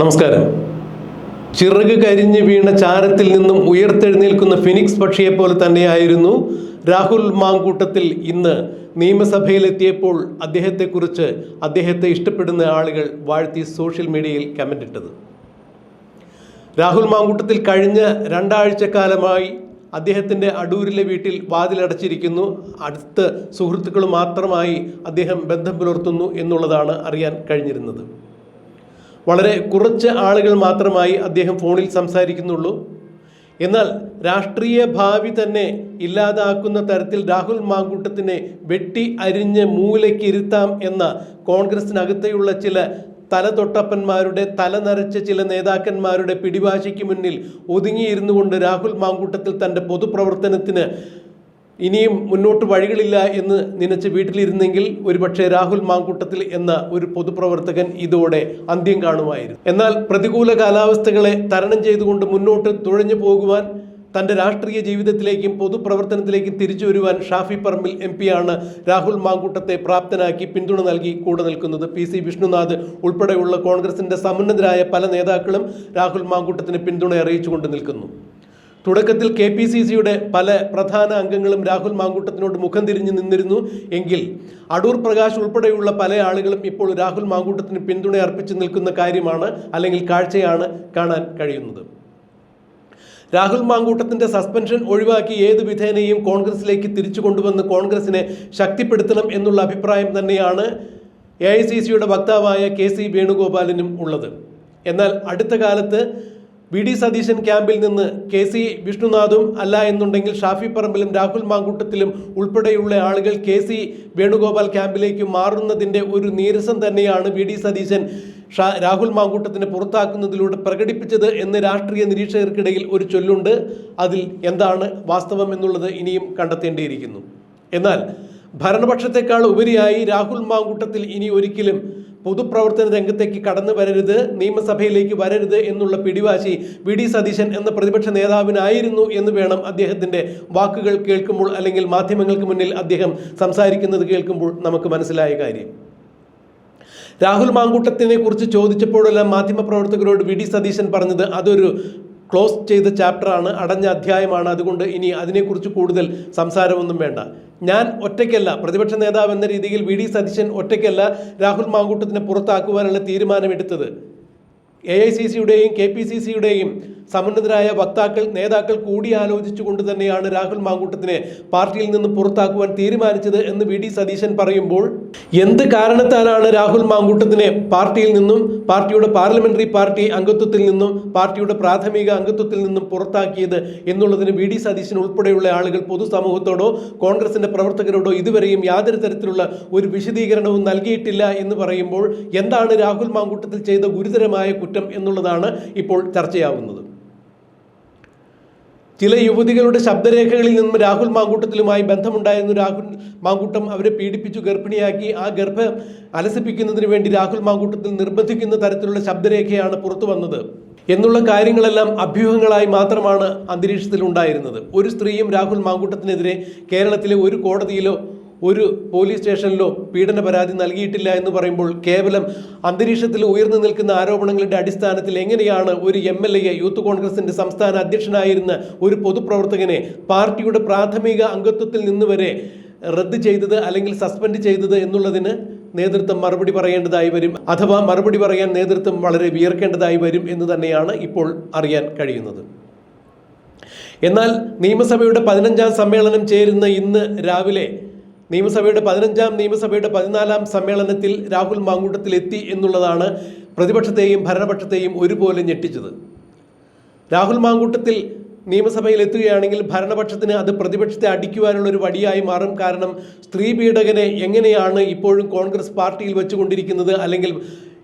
നമസ്കാരം. ചിറക് കരിഞ്ഞ് വീണ ചാരത്തിൽ നിന്നും ഉയർത്തെഴുന്നേൽക്കുന്ന ഫിനിക്സ് പക്ഷിയെ പോലെ തന്നെയായിരുന്നു രാഹുൽ മാങ്കൂട്ടത്തിൽ ഇന്ന്. നിയമസഭയിലെത്തിയപ്പോൾ അദ്ദേഹത്തെക്കുറിച്ച് അദ്ദേഹത്തെ ഇഷ്ടപ്പെടുന്ന ആളുകൾ വാഴ്ത്തി സോഷ്യൽ മീഡിയയിൽ കമന്റ് ഇട്ടത് രാഹുൽ മാങ്കൂട്ടത്തിൽ കഴിഞ്ഞ രണ്ടാഴ്ചക്കാലമായി അദ്ദേഹത്തിന്റെ അടൂരിലെ വീട്ടിൽ വാതിലടച്ചിരിക്കുന്നു. അടുത്ത സുഹൃത്തുക്കൾ മാത്രമായി അദ്ദേഹം ബന്ധം പുലർത്തുന്നു എന്നുള്ളതാണ് അറിയാൻ കഴിഞ്ഞിരുന്നത്. വളരെ കുറച്ച് ആളുകൾ മാത്രമായി അദ്ദേഹം ഫോണിൽ സംസാരിക്കുന്നുള്ളൂ. എന്നാൽ രാഷ്ട്രീയ ഭാവി തന്നെ ഇല്ലാതാക്കുന്ന തരത്തിൽ രാഹുൽ മാങ്കൂട്ടത്തിനെ വെട്ടി അരിഞ്ഞ് മൂലയ്ക്കിരുത്താം എന്ന കോൺഗ്രസിനകത്തെയുള്ള ചില തലതൊട്ടപ്പന്മാരുടെ തല നരച്ച ചില നേതാക്കന്മാരുടെ പിടിവാശിക്ക് മുന്നിൽ ഒതുങ്ങിയിരുന്നു കൊണ്ട് രാഹുൽ മാങ്കൂട്ടത്തിൽ തന്റെ പൊതുപ്രവർത്തനത്തിന് ഇനിയും മുന്നോട്ട് വഴികളില്ല എന്ന് നനച്ച് വീട്ടിലിരുന്നെങ്കിൽ ഒരുപക്ഷെ രാഹുൽ മാങ്കൂട്ടത്തിൽ എന്ന ഒരു പൊതുപ്രവർത്തകൻ ഇതോടെ അന്ത്യം കാണുമായിരുന്നു. എന്നാൽ പ്രതികൂല കാലാവസ്ഥകളെ തരണം ചെയ്തുകൊണ്ട് മുന്നോട്ട് തുഴഞ്ഞു പോകുവാൻ തന്റെ രാഷ്ട്രീയ ജീവിതത്തിലേക്കും പൊതുപ്രവർത്തനത്തിലേക്കും തിരിച്ചു വരുവാൻ ഷാഫി പറമ്പിൽ എം പിയാണ് രാഹുൽ മാങ്കൂട്ടത്തെ പ്രാപ്തനാക്കി പിന്തുണ നൽകി കൂടെ നിൽക്കുന്നത്. പി സി വിഷ്ണുനാഥ് ഉൾപ്പെടെയുള്ള കോൺഗ്രസിന്റെ സമുന്നതരായ പല നേതാക്കളും രാഹുൽ മാങ്കൂട്ടത്തിന് പിന്തുണ അറിയിച്ചുകൊണ്ട് നിൽക്കുന്നു. തുടക്കത്തിൽ കെ പി സി സിയുടെ പല പ്രധാന അംഗങ്ങളും രാഹുൽ മാങ്കൂട്ടത്തിനോട് മുഖം തിരിഞ്ഞു നിന്നിരുന്നു. എങ്കിൽ അടൂർ പ്രകാശ് ഉൾപ്പെടെയുള്ള പല ആളുകളും ഇപ്പോൾ രാഹുൽ മാങ്കൂട്ടത്തിന് പിന്തുണ അർപ്പിച്ചു നിൽക്കുന്ന കാര്യമാണ് അല്ലെങ്കിൽ കാഴ്ചയാണ് കാണാൻ കഴിയുന്നത്. രാഹുൽ മാങ്കൂട്ടത്തിന്റെ സസ്പെൻഷൻ ഒഴിവാക്കി ഏത് വിധേനയും കോൺഗ്രസിലേക്ക് തിരിച്ചു കൊണ്ടുവന്ന് കോൺഗ്രസിനെ ശക്തിപ്പെടുത്തണം എന്നുള്ള അഭിപ്രായം തന്നെയാണ് എ ഐ സി സിയുടെ വക്താവായ കെ സി വേണുഗോപാലിനും ഉള്ളത്. എന്നാൽ അടുത്ത കാലത്ത് വി ഡി സതീശൻ ക്യാമ്പിൽ നിന്ന് കെ സി വിഷ്ണുനാഥും അല്ല എന്നുണ്ടെങ്കിൽ ഷാഫി പറമ്പിലും രാഹുൽ മാങ്കൂട്ടത്തിലും ഉൾപ്പെടെയുള്ള ആളുകൾ കെ സി വേണുഗോപാൽ ക്യാമ്പിലേക്ക് മാറുന്നതിന്റെ ഒരു നീരസം തന്നെയാണ് വി ഡി സതീശൻ രാഹുൽ മാങ്കൂട്ടത്തിനെ പുറത്താക്കുന്നതിലൂടെ പ്രകടിപ്പിച്ചത് എന്ന് രാഷ്ട്രീയ നിരീക്ഷകർക്കിടയിൽ ഒരു ചൊല്ലുണ്ട്. അതിൽ എന്താണ് വാസ്തവം എന്നുള്ളത് ഇനിയും കണ്ടെത്തേണ്ടിയിരിക്കുന്നു. എന്നാൽ ഭരണപക്ഷത്തെക്കാൾ ഉപരിയായി രാഹുൽ മാങ്കൂട്ടത്തിൽ ഇനി ഒരിക്കലും പൊതുപ്രവർത്തന രംഗത്തേക്ക് കടന്നു വരരുത് നിയമസഭയിലേക്ക് വരരുത് എന്നുള്ള പിടിവാശി വി. ഡി. സതീശൻ എന്ന പ്രതിപക്ഷ നേതാവിനായിരുന്നു എന്ന് വേണം അദ്ദേഹത്തിന്റെ വാക്കുകൾ കേൾക്കുമ്പോൾ അല്ലെങ്കിൽ മാധ്യമങ്ങൾക്ക് മുന്നിൽ അദ്ദേഹം സംസാരിക്കുന്നത് കേൾക്കുമ്പോൾ നമുക്ക് മനസ്സിലായ കാര്യം. രാഹുൽ മാങ്കൂട്ടത്തിനെ കുറിച്ച് ചോദിച്ചപ്പോഴെല്ലാം മാധ്യമപ്രവർത്തകരോട് വി. ഡി. സതീശൻ പറഞ്ഞത് അതൊരു ക്ലോസ് ചെയ്ത ചാപ്റ്ററാണ് അടഞ്ഞ അധ്യായമാണ്. അതുകൊണ്ട് ഇനി അതിനെക്കുറിച്ച് കൂടുതൽ സംസാരമൊന്നും വേണ്ട. ഞാൻ ഒറ്റയ്ക്കല്ല പ്രതിപക്ഷ നേതാവ് എന്ന രീതിയിൽ വി. ഡി. സതീശൻ ഒറ്റയ്ക്കല്ല രാഹുൽ മാങ്കൂട്ടത്തിനെ പുറത്താക്കുവാനുള്ള തീരുമാനമെടുത്തത്. എ ഐ സി സിയുടെയും കെ പി സി സിയുടെയും സമുന്നതരായ വക്താക്കൾ നേതാക്കൾ കൂടിയാലോചിച്ചുകൊണ്ട് തന്നെയാണ് രാഹുൽ മാങ്കൂട്ടത്തിനെ പാർട്ടിയിൽ നിന്ന് പുറത്താക്കുവാൻ തീരുമാനിച്ചത് എന്ന് വി. ഡി. സതീശൻ പറയുമ്പോൾ എന്ത് കാരണത്താലാണ് രാഹുൽ മാങ്കൂട്ടത്തിനെ പാർട്ടിയിൽ നിന്നും പാർട്ടിയുടെ പാർലമെന്ററി പാർട്ടി അംഗത്വത്തിൽ നിന്നും പാർട്ടിയുടെ പ്രാഥമിക അംഗത്വത്തിൽ നിന്നും പുറത്താക്കിയത് എന്നുള്ളതിന് വി. ഡി. സതീശൻ ഉൾപ്പെടെയുള്ള ആളുകൾ പൊതുസമൂഹത്തോടോ കോൺഗ്രസിന്റെ പ്രവർത്തകരോടോ ഇതുവരെയും യാതൊരു തരത്തിലുള്ള ഒരു വിശദീകരണവും നൽകിയിട്ടില്ല എന്ന് പറയുമ്പോൾ എന്താണ് രാഹുൽ മാങ്കൂട്ടത്തിൽ ചെയ്ത ഗുരുതരമായ കുറ്റം? എന്നുള്ളതാണ് ഇപ്പോൾ ചർച്ചയാവുന്നത്. ചില യുവതികളുടെ ശബ്ദരേഖകളിൽ നിന്നും രാഹുൽ മാങ്കൂട്ടത്തിലുമായി ബന്ധമുണ്ടായിരുന്നു രാഹുൽ മാങ്കൂട്ടം അവരെ പീഡിപ്പിച്ചു ഗർഭിണിയാക്കി. ആ ഗർഭം അലസിപ്പിക്കുന്നതിന് വേണ്ടി രാഹുൽ മാങ്കൂട്ടത്തിൽ നിർബന്ധിക്കുന്ന തരത്തിലുള്ള ശബ്ദരേഖയാണ് പുറത്തു വന്നത്. എന്നുള്ള കാര്യങ്ങളെല്ലാം അഭ്യൂഹങ്ങളായി മാത്രമാണ് അന്തരീക്ഷത്തിൽ ഉണ്ടായിരുന്നത് ഒരു സ്ത്രീയും രാഹുൽ മാങ്കൂട്ടത്തിനെതിരെ കേരളത്തിലെ ഒരു കോടതിയിലോ ഒരു പോലീസ് സ്റ്റേഷനിലോ പീഡന പരാതി നൽകിയിട്ടില്ല എന്ന് പറയുമ്പോൾ കേവലം അന്തരീക്ഷത്തിൽ ഉയർന്നു നിൽക്കുന്ന ആരോപണങ്ങളുടെ അടിസ്ഥാനത്തിൽ എങ്ങനെയാണ് ഒരു എം എൽ എ യൂത്ത് കോൺഗ്രസിന്റെ സംസ്ഥാന അധ്യക്ഷനായിരുന്ന ഒരു പൊതുപ്രവർത്തകനെ പാർട്ടിയുടെ പ്രാഥമിക അംഗത്വത്തിൽ നിന്ന് വരെ റദ്ദ് ചെയ്തത് അല്ലെങ്കിൽ സസ്പെൻഡ് ചെയ്തത് എന്നുള്ളതിന് നേതൃത്വം മറുപടി പറയേണ്ടതായി വരും അഥവാ മറുപടി പറയാൻ നേതൃത്വം വളരെ വിയർക്കേണ്ടതായി വരും എന്ന് തന്നെയാണ് ഇപ്പോൾ അറിയാൻ കഴിയുന്നത്. എന്നാൽ നിയമസഭയുടെ പതിനഞ്ചാം സമ്മേളനം ചേരുന്ന ഇന്ന് രാവിലെ നിയമസഭയുടെ പതിനഞ്ചാം നിയമസഭയുടെ പതിനാലാം സമ്മേളനത്തിൽ രാഹുൽ മാങ്കൂട്ടത്തിൽ എത്തി എന്നുള്ളതാണ് പ്രതിപക്ഷത്തെയും ഭരണപക്ഷത്തെയും ഒരുപോലെ ഞെട്ടിച്ചത്. രാഹുൽ മാങ്കൂട്ടത്തിൽ നിയമസഭയിൽ എത്തുകയാണെങ്കിൽ ഭരണപക്ഷത്തിന് അത് പ്രതിപക്ഷത്തെ അടിക്കുവാനുള്ള ഒരു വടിയായി മാറും കാരണം സ്ത്രീ പീഡകനെ എങ്ങനെയാണ് ഇപ്പോഴും കോൺഗ്രസ് പാർട്ടിയിൽ വെച്ചുകൊണ്ടിരിക്കുന്നത് അല്ലെങ്കിൽ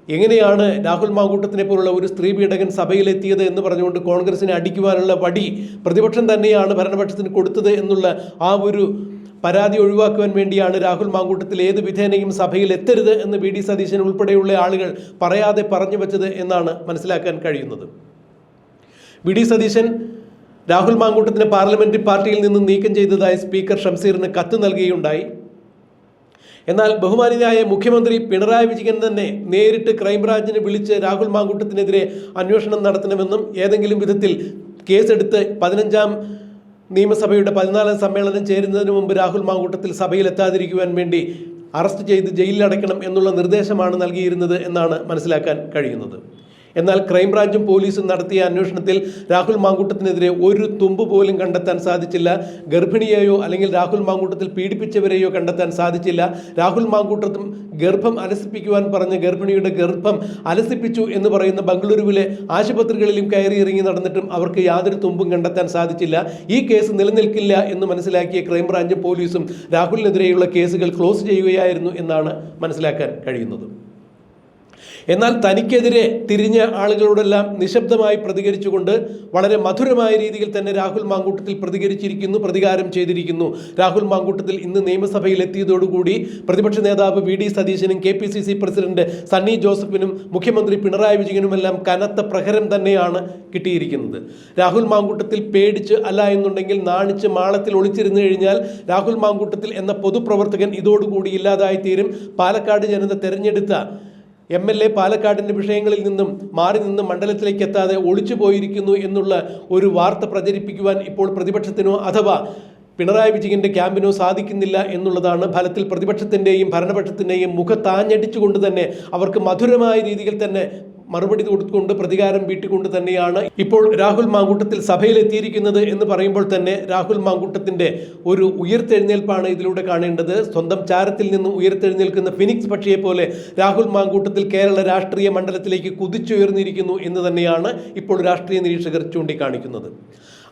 എങ്ങനെയാണ് രാഹുൽ മാങ്കൂട്ടത്തിനെ പോലുള്ള ഒരു സ്ത്രീ പീഡകൻ സഭയിലെത്തിയത് എന്ന് പറഞ്ഞുകൊണ്ട് കോൺഗ്രസിനെ അടിക്കുവാനുള്ള വടി പ്രതിപക്ഷം തന്നെയാണ് ഭരണപക്ഷത്തിന് കൊടുത്തത് എന്നുള്ള ആ ഒരു പരാതി ഒഴിവാക്കുവാൻ വേണ്ടിയാണ് രാഹുൽ മാങ്കൂട്ടത്തിൽ ഏത് വിധേനയും സഭയിൽ എത്തരുത് എന്ന് വി ഡി സതീശൻ ഉൾപ്പെടെയുള്ള ആളുകൾ പറയാതെ പറഞ്ഞു വെച്ചത് എന്നാണ് മനസ്സിലാക്കാൻ കഴിയുന്നത്. വി ഡി സതീശൻ രാഹുൽ മാങ്കൂട്ടത്തിനെ പാർലമെന്ററി പാർട്ടിയിൽ നിന്ന് നീക്കം ചെയ്തതായി സ്പീക്കർ ഷംസീറിന് കത്ത് നൽകുകയുണ്ടായി എന്നാൽ ബഹുമാനിയായ മുഖ്യമന്ത്രി പിണറായി വിജയൻ തന്നെ നേരിട്ട് ക്രൈംബ്രാഞ്ചിനെ വിളിച്ച് രാഹുൽ മാങ്കൂട്ടത്തിനെതിരെ അന്വേഷണം നടത്തണമെന്നും ഏതെങ്കിലും വിധത്തിൽ കേസെടുത്ത് പതിനഞ്ചാം നിയമസഭയുടെ പതിനാലാം സമ്മേളനം ചേരുന്നതിന് മുമ്പ് രാഹുൽ മാങ്കൂട്ടത്തിൽ സഭയിൽ എത്താതിരിക്കുവാൻ വേണ്ടി അറസ്റ്റ് ചെയ്ത് ജയിലിൽ അടയ്ക്കണം എന്നുള്ള നിർദ്ദേശമാണ് നൽകിയിരുന്നത് എന്നാണ് മനസ്സിലാക്കാൻ കഴിയുന്നത്. എന്നാൽ ക്രൈംബ്രാഞ്ചും പോലീസും നടത്തിയ അന്വേഷണത്തിൽ രാഹുൽ മാങ്കൂട്ടത്തിനെതിരെ ഒരു തുമ്പ് പോലും കണ്ടെത്താൻ സാധിച്ചില്ല. ഗർഭിണിയെയോ അല്ലെങ്കിൽ രാഹുൽ മാങ്കൂട്ടത്തിൽ പീഡിപ്പിച്ചവരെയോ കണ്ടെത്താൻ സാധിച്ചില്ല. രാഹുൽ മാങ്കൂട്ടത്തും ഗർഭം അലസിപ്പിക്കുവാൻ പറഞ്ഞ ഗർഭിണിയുടെ ഗർഭം അലസിപ്പിച്ചു എന്ന് പറയുന്ന ബംഗളൂരുവിലെ ആശുപത്രികളിലും കയറി ഇറങ്ങി നടന്നിട്ടും അവർക്ക് യാതൊരു തുമ്പും കണ്ടെത്താൻ സാധിച്ചില്ല. ഈ കേസ് നിലനിൽക്കില്ല എന്ന് മനസ്സിലാക്കിയ ക്രൈംബ്രാഞ്ചും പോലീസും രാഹുലിനെതിരെയുള്ള കേസുകൾ ക്ലോസ് ചെയ്യുകയായിരുന്നു എന്നാണ് മനസ്സിലാക്കാൻ കഴിയുന്നത്. എന്നാൽ തനിക്കെതിരെ തിരിഞ്ഞ ആളുകളോടെല്ലാം നിശബ്ദമായി പ്രതികരിച്ചുകൊണ്ട് വളരെ മധുരമായ രീതിയിൽ തന്നെ രാഹുൽ മാങ്കൂട്ടത്തിൽ പ്രതികരിച്ചിരിക്കുന്നു പ്രതികാരം ചെയ്തിരിക്കുന്നു. രാഹുൽ മാങ്കൂട്ടത്തിൽ ഇന്ന് നിയമസഭയിൽ എത്തിയതോടുകൂടി പ്രതിപക്ഷ നേതാവ് വി ഡി സതീശനും K P C C president Sunny ജോസഫിനും മുഖ്യമന്ത്രി പിണറായി വിജയനുമെല്ലാം കനത്ത പ്രഹരം തന്നെയാണ് കിട്ടിയിരിക്കുന്നത്. രാഹുൽ മാങ്കൂട്ടത്തിൽ പേടിച്ച് അല്ല എന്നുണ്ടെങ്കിൽ നാണിച്ച് മാളത്തിൽ ഒളിച്ചിരുന്നു കഴിഞ്ഞാൽ രാഹുൽ മാങ്കൂട്ടത്തിൽ എന്ന പൊതുപ്രവർത്തകൻ ഇതോടുകൂടി ഇല്ലാതായി തീരും പാലക്കാട് ജനത തെരഞ്ഞെടുത്ത എം എൽ എ പാലക്കാടിന്റെ വിഷയങ്ങളിൽ നിന്നും മാറി നിന്ന് മണ്ഡലത്തിലേക്ക് എത്താതെ ഒളിച്ചു പോയിരിക്കുന്നു എന്നുള്ള ഒരു വാർത്ത പ്രചരിപ്പിക്കുവാൻ ഇപ്പോൾ പ്രതിപക്ഷത്തിനോ അഥവാ പിണറായി വിജയന്റെ ക്യാമ്പിനോ സാധിക്കുന്നില്ല എന്നുള്ളതാണ് ഫലത്തിൽ പ്രതിപക്ഷത്തിന്റെയും ഭരണപക്ഷത്തിന്റെയും മുഖത്താഞ്ഞടിച്ചുകൊണ്ട് തന്നെ അവർക്ക് മധുരമായ രീതിയിൽ തന്നെ മറുപടി കൊടുത്തുകൊണ്ട് പ്രതികാരം വീട്ടിക്കൊണ്ട് തന്നെയാണ് ഇപ്പോൾ രാഹുൽ മാങ്കൂട്ടത്തിൽ സഭയിലെത്തിയിരിക്കുന്നത് എന്ന് പറയുമ്പോൾ തന്നെ രാഹുൽ മാങ്കൂട്ടത്തിന്റെ ഒരു ഉയർത്തെഴുന്നേൽപ്പാണ് ഇതിലൂടെ കാണേണ്ടത്. സ്വന്തം ചാരത്തിൽ നിന്ന് ഉയർത്തെഴുന്നേൽക്കുന്ന ഫിനിക്സ് പക്ഷിയെ പോലെ രാഹുൽ മാങ്കൂട്ടത്തിൽ കേരള രാഷ്ട്രീയ മണ്ഡലത്തിലേക്ക് കുതിച്ചുയർന്നിരിക്കുന്നു എന്ന് തന്നെയാണ് ഇപ്പോൾ രാഷ്ട്രീയ നിരീക്ഷകർ ചൂണ്ടിക്കാണിക്കുന്നത്.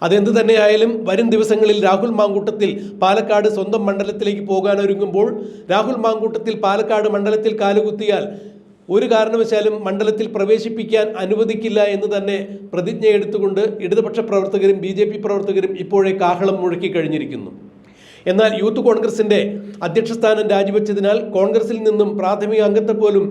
അതെന്ത് തന്നെയായാലും വരും ദിവസങ്ങളിൽ രാഹുൽ മാങ്കൂട്ടത്തിൽ പാലക്കാട് സ്വന്തം മണ്ഡലത്തിലേക്ക് പോകാനൊരുങ്ങുമ്പോൾ രാഹുൽ മാങ്കൂട്ടത്തിൽ പാലക്കാട് മണ്ഡലത്തിൽ കാലുകുത്തിയാൽ ഒരു കാരണവശാലും മണ്ഡലത്തിൽ പ്രവേശിപ്പിക്കാൻ അനുവദിക്കില്ല എന്ന് തന്നെ പ്രതിജ്ഞ എടുത്തുകൊണ്ട് ഇടതുപക്ഷ പ്രവർത്തകരും ബി പ്രവർത്തകരും ഇപ്പോഴേ കാഹളം മുഴക്കി കഴിഞ്ഞിരിക്കുന്നു. എന്നാൽ യൂത്ത് കോൺഗ്രസിന്റെ അധ്യക്ഷസ്ഥാനം രാജിവെച്ചതിനാൽ കോൺഗ്രസിൽ നിന്നും പ്രാഥമിക അംഗത്തെ പോലും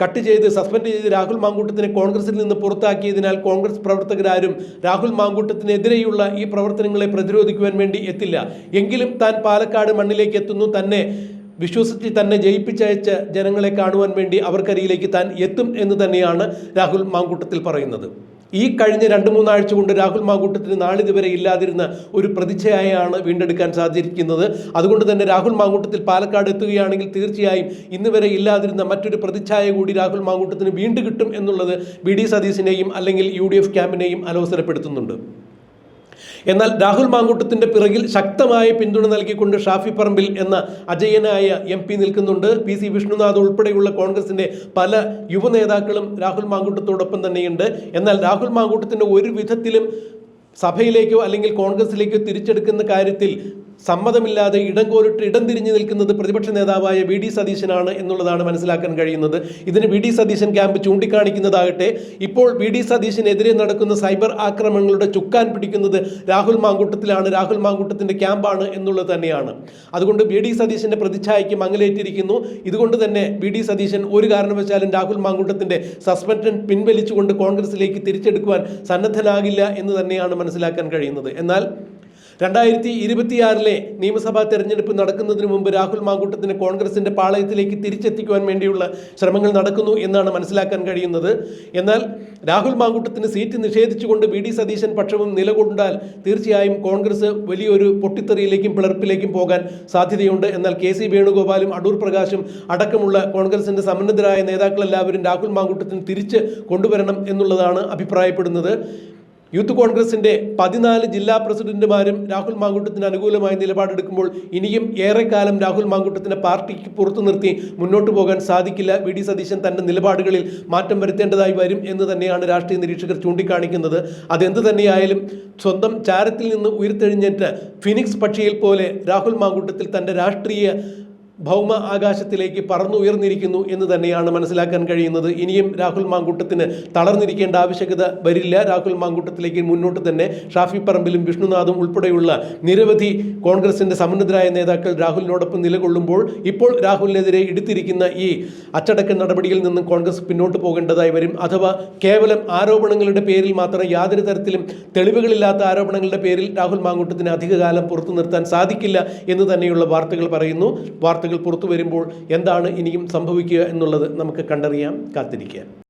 കട്ട് ചെയ്ത് സസ്പെൻഡ് ചെയ്ത് രാഹുൽ മാങ്കൂട്ടത്തിനെ കോൺഗ്രസിൽ നിന്ന് പുറത്താക്കിയതിനാൽ കോൺഗ്രസ് പ്രവർത്തകരാരും രാഹുൽ മാങ്കൂട്ടത്തിനെതിരെയുള്ള ഈ പ്രവർത്തനങ്ങളെ പ്രതിരോധിക്കുവാൻ വേണ്ടി എത്തില്ല. എങ്കിലും താൻ പാലക്കാട് മണ്ണിലേക്ക് എത്തുന്നു തന്നെ വിശ്വസിച്ച് തന്നെ ജയിപ്പിച്ചയച്ച ജനങ്ങളെ കാണുവാൻ വേണ്ടി അവർക്കരിയിലേക്ക് താൻ എത്തും എന്ന് തന്നെയാണ് രാഹുൽ മാങ്കൂട്ടത്തിൽ പറയുന്നത്. ഈ കഴിഞ്ഞ രണ്ട് മൂന്നാഴ്ച കൊണ്ട് രാഹുൽ മാങ്കൂട്ടത്തിന് നാളിതുവരെ ഇല്ലാതിരുന്ന ഒരു പ്രതിച്ഛയായാണ് വീണ്ടെടുക്കാൻ സാധിച്ചിരിക്കുന്നത്. അതുകൊണ്ട് തന്നെ രാഹുൽ മാങ്കൂട്ടത്തിൽ പാലക്കാട് എത്തുകയാണെങ്കിൽ തീർച്ചയായും ഇന്ന് വരെ ഇല്ലാതിരുന്ന മറ്റൊരു പ്രതിച്ഛായ കൂടി രാഹുൽ മാങ്കൂട്ടത്തിന് വീണ്ടും കിട്ടും എന്നുള്ളത് ബി ഡി സതീശിനെയും അല്ലെങ്കിൽ യു ഡി എഫ് ക്യാമ്പിനെയും അലോസരപ്പെടുത്തുന്നുണ്ട്. എന്നാൽ രാഹുൽ മാങ്കൂട്ടത്തിന്റെ പിറകിൽ ശക്തമായ പിന്തുണ നൽകിക്കൊണ്ട് ഷാഫി പറമ്പിൽ എന്ന അജയനായ എം പി നിൽക്കുന്നുണ്ട്. പി സി വിഷ്ണുനാഥ് ഉൾപ്പെടെയുള്ള കോൺഗ്രസിന്റെ പല യുവ നേതാക്കളും രാഹുൽ മാങ്കൂട്ടത്തോടൊപ്പം തന്നെയുണ്ട്. എന്നാൽ രാഹുൽ മാങ്കൂട്ടത്തിന്റെ ഒരു വിധത്തിലും സഭയിലേക്കോ അല്ലെങ്കിൽ കോൺഗ്രസിലേക്കോ തിരിച്ചെടുക്കുന്ന കാര്യത്തിൽ സമ്മതമില്ലാതെ ഇടം കോരിട്ട് ഇടം തിരിഞ്ഞു നിൽക്കുന്നത് പ്രതിപക്ഷ നേതാവായ വി ഡി സതീശനാണ് എന്നുള്ളതാണ് മനസ്സിലാക്കാൻ കഴിയുന്നത്. ഇതിന് വി ഡി സതീശൻ ക്യാമ്പ് ചൂണ്ടിക്കാണിക്കുന്നതാകട്ടെ ഇപ്പോൾ വി ഡി സതീശനെതിരെ നടക്കുന്ന സൈബർ ആക്രമണങ്ങളുടെ ചുക്കാൻ പിടിക്കുന്നത് രാഹുൽ മാങ്കൂട്ടത്തിലാണ്. രാഹുൽ മാങ്കൂട്ടത്തിന്റെ ക്യാമ്പാണ് എന്നുള്ളത് തന്നെയാണ്. അതുകൊണ്ട് വി ഡി സതീശന്റെ പ്രതിച്ഛായയ്ക്ക് മങ്ങലേറ്റിരിക്കുന്നു. ഇതുകൊണ്ട് തന്നെ വി ഡി സതീശൻ ഒരു കാരണവശാലും രാഹുൽ മാങ്കൂട്ടത്തിന്റെ സസ്പെൻഷൻ പിൻവലിച്ചുകൊണ്ട് കോൺഗ്രസിലേക്ക് തിരിച്ചെടുക്കുവാൻ സന്നദ്ധനാകില്ല എന്ന് തന്നെയാണ് മനസ്സിലാക്കാൻ കഴിയുന്നത്. എന്നാൽ രണ്ടായിരത്തി ഇരുപത്തിയാറിലെ നിയമസഭാ തെരഞ്ഞെടുപ്പ് നടക്കുന്നതിന് മുമ്പ് രാഹുൽ മാങ്കൂട്ടത്തിന് കോൺഗ്രസിന്റെ പാളയത്തിലേക്ക് തിരിച്ചെത്തിക്കുവാൻ വേണ്ടിയുള്ള ശ്രമങ്ങൾ നടക്കുന്നു എന്നാണ് മനസ്സിലാക്കാൻ കഴിയുന്നത്. എന്നാൽ രാഹുൽ മാങ്കൂട്ടത്തിന് സീറ്റ് നിഷേധിച്ചുകൊണ്ട് വി ഡി സതീശൻ പക്ഷവും നിലകൊണ്ടാൽ തീർച്ചയായും കോൺഗ്രസ് വലിയൊരു പൊട്ടിത്തെറിയിലേക്കും പിളർപ്പിലേക്കും പോകാൻ സാധ്യതയുണ്ട്. എന്നാൽ കെ സി വേണുഗോപാലും അടൂർ പ്രകാശും അടക്കമുള്ള കോൺഗ്രസിന്റെ സമ്മന്നതരായ നേതാക്കളെല്ലാവരും രാഹുൽ മാങ്കൂട്ടത്തിന് തിരിച്ച് കൊണ്ടുവരണം എന്നുള്ളതാണ് അഭിപ്രായപ്പെടുന്നത്. യൂത്ത് കോൺഗ്രസിന്റെ പതിനാല് ജില്ലാ പ്രസിഡന്റുമാരും രാഹുൽ മാങ്കൂട്ടത്തിന് അനുകൂലമായ നിലപാടെടുക്കുമ്പോൾ ഇനിയും ഏറെക്കാലം രാഹുൽ മാങ്കൂട്ടത്തിനെ പാർട്ടിക്ക് പുറത്തു നിർത്തി മുന്നോട്ട് പോകാൻ സാധിക്കില്ല. വി. ഡി. സതീശൻ തന്റെ നിലപാടുകളിൽ മാറ്റം വരുത്തേണ്ടതായി വരും എന്ന് തന്നെയാണ് രാഷ്ട്രീയ നിരീക്ഷകർ ചൂണ്ടിക്കാണിക്കുന്നത്. അതെന്ത് തന്നെയായാലും സ്വന്തം ചാരത്തിൽ നിന്ന് ഉയർത്തെഴിഞ്ഞേറ്റ് ഫിനിക്സ് പക്ഷിയിൽ പോലെ രാഹുൽ മാങ്കൂട്ടത്തിൽ തന്റെ രാഷ്ട്രീയ ഭൗമ ആകാശത്തിലേക്ക് പറന്നുയർന്നിരിക്കുന്നു എന്ന് തന്നെയാണ് മനസ്സിലാക്കാൻ കഴിയുന്നത്. ഇനിയും രാഹുൽ മാങ്കൂട്ടത്തിന് തളർന്നിരിക്കേണ്ട ആവശ്യകത വരില്ല. രാഹുൽ മാങ്കൂട്ടത്തിലേക്ക് മുന്നോട്ട് തന്നെ ഷാഫി പറമ്പിലും വിഷ്ണുനാഥും ഉൾപ്പെടെയുള്ള നിരവധി കോൺഗ്രസിന്റെ സമുന്നതരായ നേതാക്കൾ രാഹുലിനോടൊപ്പം നിലകൊള്ളുമ്പോൾ ഇപ്പോൾ രാഹുലിനെതിരെ എടുത്തിരിക്കുന്ന ഈ അച്ചടക്ക നടപടിയിൽ നിന്നും കോൺഗ്രസ് പിന്നോട്ട് പോകേണ്ടതായി വരും. അഥവാ കേവലം ആരോപണങ്ങളുടെ പേരിൽ മാത്രം യാതൊരു തരത്തിലും തെളിവുകളില്ലാത്ത ആരോപണങ്ങളുടെ പേരിൽ രാഹുൽ മാങ്കൂട്ടത്തിന് അധികകാലം പുറത്തു നിർത്താൻ സാധിക്കില്ല എന്ന് തന്നെയുള്ള വാർത്തകൾ പറയുന്നു. വാർത്തകൾ വാർത്തകൾ പുറത്തു വരുമ്പോൾ എന്താണ് ഇനിയും സംഭവിക്കുക എന്നുള്ളത് നമുക്ക് കണ്ടറിയാം. കാത്തിരിക്കാം.